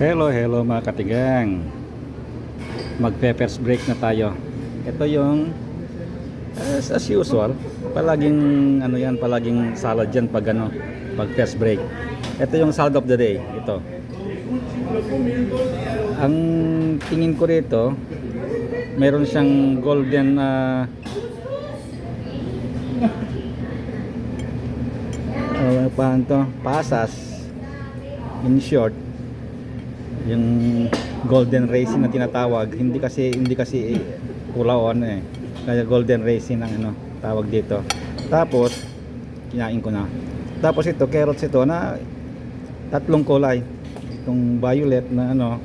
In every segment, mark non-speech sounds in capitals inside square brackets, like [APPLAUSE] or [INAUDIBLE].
Hello, hello mga katigang. Magpe-first break na tayo. Ito yung as, as usual, palaging ano yan, palaging salad yan pag ano, pag first break. Ito yung salad of the day, ito. Ang tingin ko rito, meron siyang golden na uh, [LAUGHS] paano to? Pasas. In short, yung golden racing na tinatawag hindi kasi hindi kasi kulaon eh. Kaya golden racing ang ano tawag dito. Tapos kinain ko na. Tapos ito carrots ito na tatlong kulay. Itong violet na ano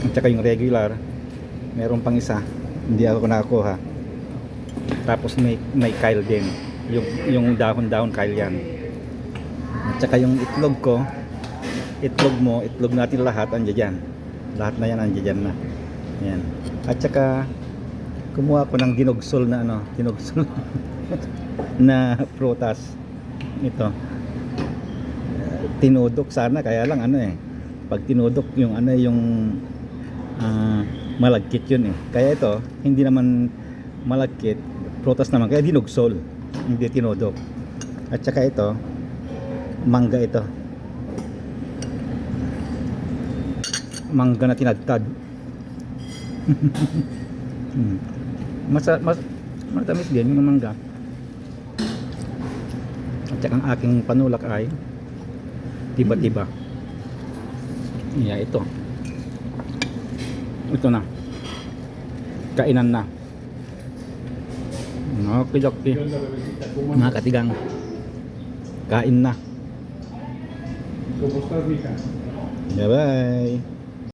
at saka yung regular meron pang isa. Hindi ako nakakuha. Tapos may may kale din. Yung yung dahon-dahon kale yan. At saka yung itlog ko itlog mo, itlog natin lahat andyan dyan. Lahat na yan andyan dyan na. Yan. At saka kumuha ko ng dinugsol na ano, [LAUGHS] dinugsol na prutas. Ito. Tinudok sana kaya lang ano eh. Pag tinudok yung ano yung ah, malagkit yun eh. Kaya ito, hindi naman malagkit, prutas naman kaya dinugsol, hindi tinudok. At saka ito, mangga ito. Mangga na tinagtad. hmm. Mas, mas, matamis din yung mangga. At saka ang aking panulak ay tiba-tiba. Yeah, ito. Ito na. Kainan na. Okay, okay. Mga katigang. Kain na. ¿Cómo estás, mija? Bye-bye.